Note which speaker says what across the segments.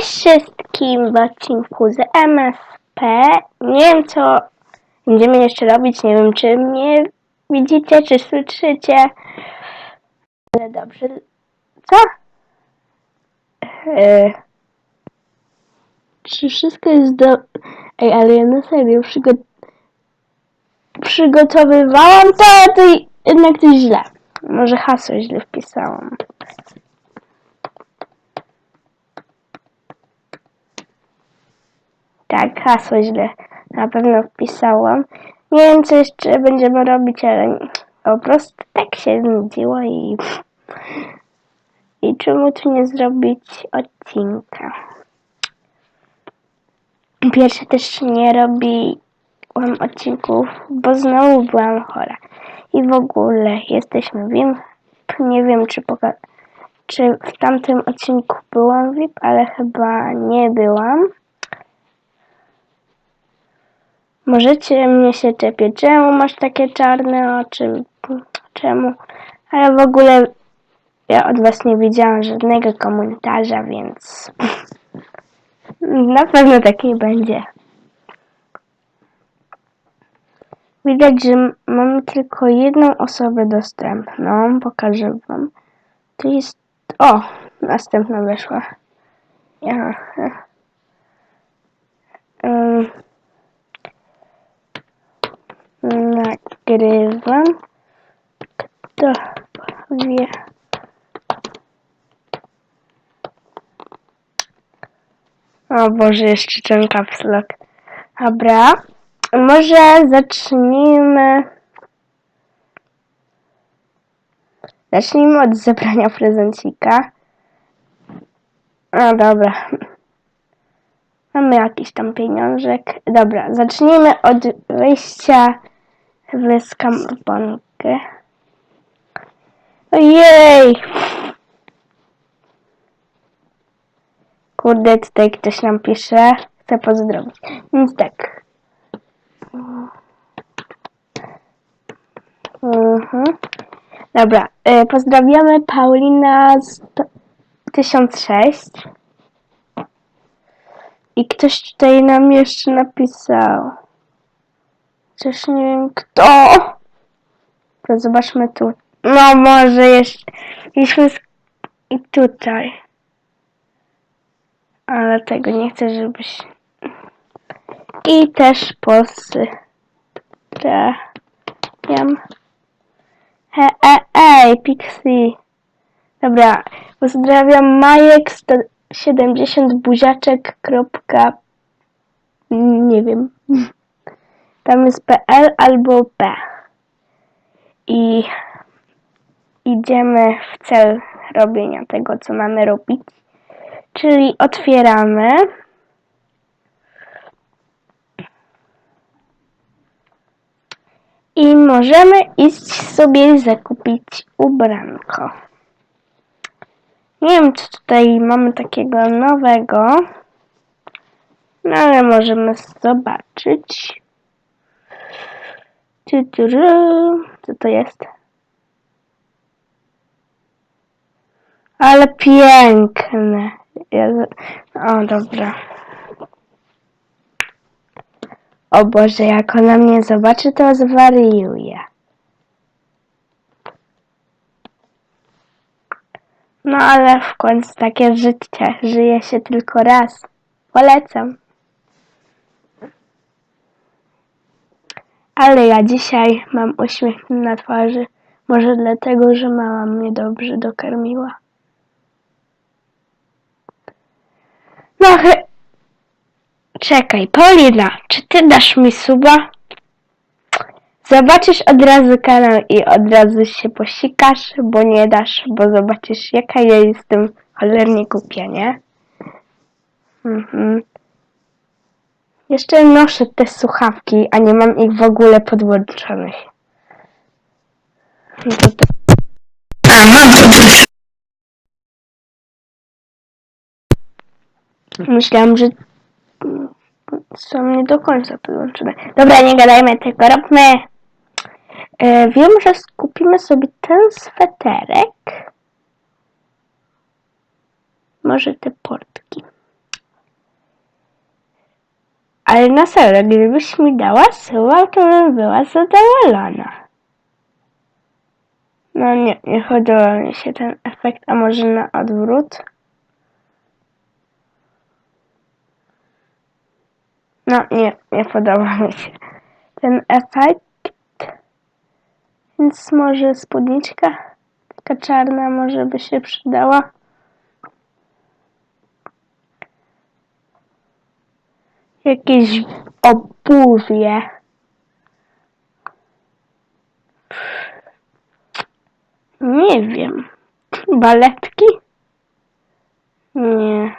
Speaker 1: Cześć wszystkim w odcinku z MFP. Nie wiem co będziemy jeszcze robić, nie wiem czy mnie widzicie, czy słyszycie. Ale dobrze. Co? E, czy wszystko jest do... Ej, ale ja na serio przygo... przygotowywałam to, a to jednak coś źle. Może hasło źle wpisałam. Tak, hasło źle na pewno wpisałam. Nie wiem, co jeszcze będziemy robić, ale po prostu tak się znudziło i... I czemu tu nie zrobić odcinka? Pierwsze też nie robiłam odcinków, bo znowu byłam chora. I w ogóle jesteśmy VIP. Nie wiem, czy, czy w tamtym odcinku byłam VIP, ale chyba nie byłam. Możecie mnie się czepiać, czemu masz takie czarne oczy, czemu, ale w ogóle ja od was nie widziałam żadnego komentarza, więc na pewno tak nie będzie. Widać, że m- mamy tylko jedną osobę dostępną, pokażę wam. To jest, o, następna weszła. Ja. Nagrywam. Kto wie? O Boże, jeszcze ten caps lock. Dobra. Może zacznijmy... Zacznijmy od zebrania prezencika. A dobra. Mamy jakiś tam pieniążek. Dobra, zacznijmy od wyjścia w skambankę. Ojej! Kurde, tutaj ktoś nam pisze. Chcę pozdrowić. Więc tak. Mhm. Dobra, y, pozdrawiamy Paulina z 1006. I ktoś tutaj nam jeszcze napisał. Coś nie wiem kto. To zobaczmy tu. No może jeszcze. Sk- i tutaj. Ale tego nie chcę, żebyś. I też posypiam. He, e, ej, Pixie. Dobra, pozdrawiam Majek 170 buziaczek. Kropka, nie wiem. Tam jest PL albo P. I idziemy w cel robienia tego, co mamy robić. Czyli otwieramy. I możemy iść sobie zakupić ubranko. Nie wiem, co tutaj mamy takiego nowego. No ale możemy zobaczyć. Co to jest? Ale piękne. O, dobra. O Boże, jak ona mnie zobaczy, to zwariuje. No ale w końcu takie życie. Żyje się tylko raz. Polecam. Ale ja dzisiaj mam uśmiech na twarzy. Może dlatego, że mama mnie dobrze dokarmiła. No chy... Czekaj, Paulina, czy ty dasz mi suba? Zobaczysz od razu kanał i od razu się posikasz, bo nie dasz, bo zobaczysz jaka ja jestem cholernie głupia, nie? Mhm. Jeszcze noszę te słuchawki, a nie mam ich w ogóle podłączonych. No to. A, mam podłączone. Myślałam, że są nie do końca podłączone. Dobra, nie gadajmy, tylko robmy. E, wiem, że skupimy sobie ten sweterek. Może te portki. Ale na serio, gdybyś mi dała suła, to bym była zadowolona. No nie, nie chodziło mi się ten efekt, a może na odwrót? No nie, nie podoba mi się ten efekt. Więc może spódniczka taka czarna może by się przydała. Jakieś obuwie. Nie wiem. Baletki? Nie.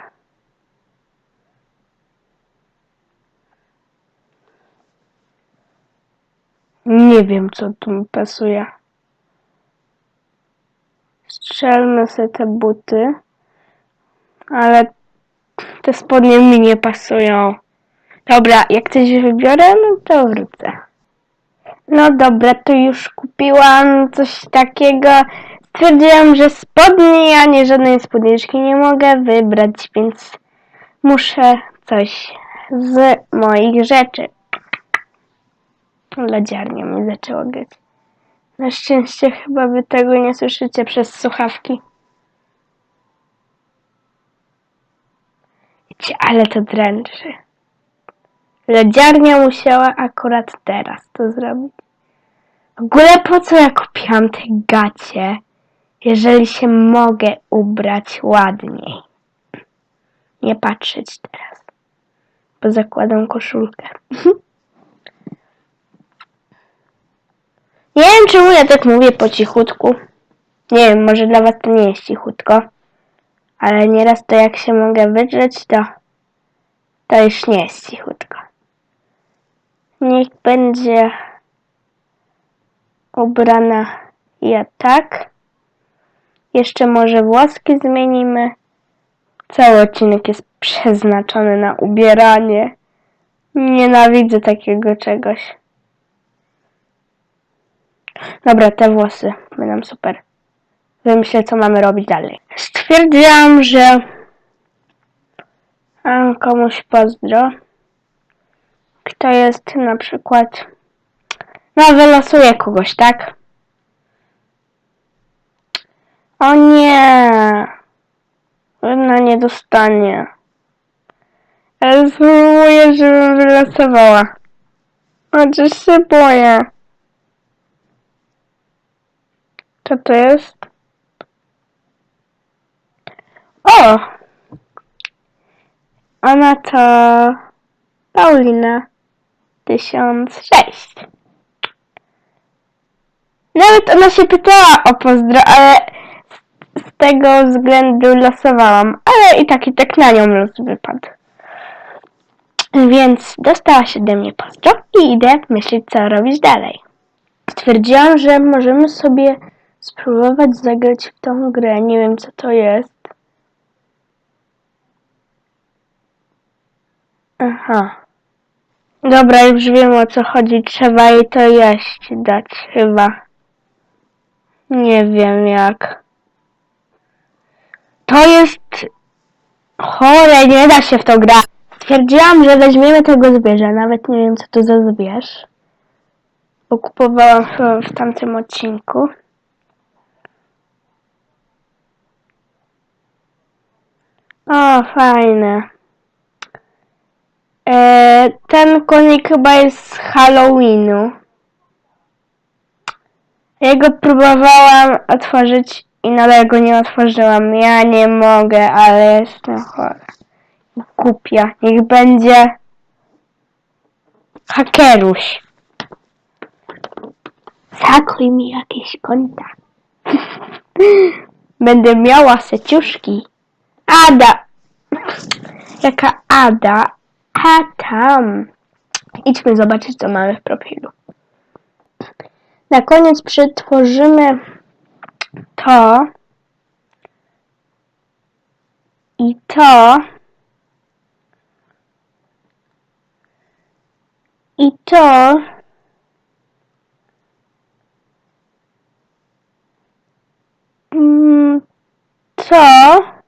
Speaker 1: Nie wiem, co tu pasuje. Strzelmy sobie te buty. Ale te spodnie mi nie pasują. Dobra, jak coś wybiorę, no to wrócę. No dobra, to już kupiłam coś takiego. Stwierdziłam, że spodnie, ja nie żadnej spódniczki nie mogę wybrać, więc muszę coś z moich rzeczy. Lodziarnia mi zaczęła grać. Na szczęście chyba wy tego nie słyszycie przez słuchawki. Ale to dręczy. Lodziarnia musiała akurat teraz to zrobić. W ogóle po co ja kupiłam te gacie, jeżeli się mogę ubrać ładniej? Nie patrzeć teraz, bo zakładam koszulkę. Nie wiem, czemu ja tak mówię po cichutku. Nie wiem, może dla was to nie jest cichutko. Ale nieraz to jak się mogę wydrzeć, to to już nie jest cichutko. Niech będzie ubrana ja tak. Jeszcze może włoski zmienimy. Cały odcinek jest przeznaczony na ubieranie. Nienawidzę takiego czegoś. Dobra, te włosy będą super. Wymyślę, co mamy robić dalej. Stwierdziłam, że komuś pozdro. Kto jest na przykład... No, wylosuję kogoś, tak? O nie! Ona nie dostanie. Ale spróbuję, żebym wylosowała. Chociaż się boję. Co to jest? O! Ona to Paulina 1006. Nawet ona się pytała o pozdro, ale z, z tego względu losowałam, ale i tak i tak na nią los wypadł. Więc dostała się ode mnie pozdro i idę myśleć, co robić dalej. Stwierdziłam, że możemy sobie spróbować zagrać w tą grę. Nie wiem, co to jest. Aha. Dobra, już wiem o co chodzi. Trzeba jej to jeść dać chyba. Nie wiem jak. To jest chore, nie da się w to grać. Stwierdziłam, że weźmiemy tego zwierza. Nawet nie wiem co to za zwierz. Bo kupowałam w, w tamtym odcinku. O, fajne. E, ten konik chyba jest z Halloweenu. Ja go próbowałam otworzyć i nadal go nie otworzyłam. Ja nie mogę, ale jestem chora. Głupia. Niech będzie hakeruś. Zakuj mi jakieś konta. Będę miała seciuszki. Ada. Jaka Ada? Tam. Idźmy zobaczyć, co mamy w profilu. Na koniec przetworzymy to i to i to Mm, to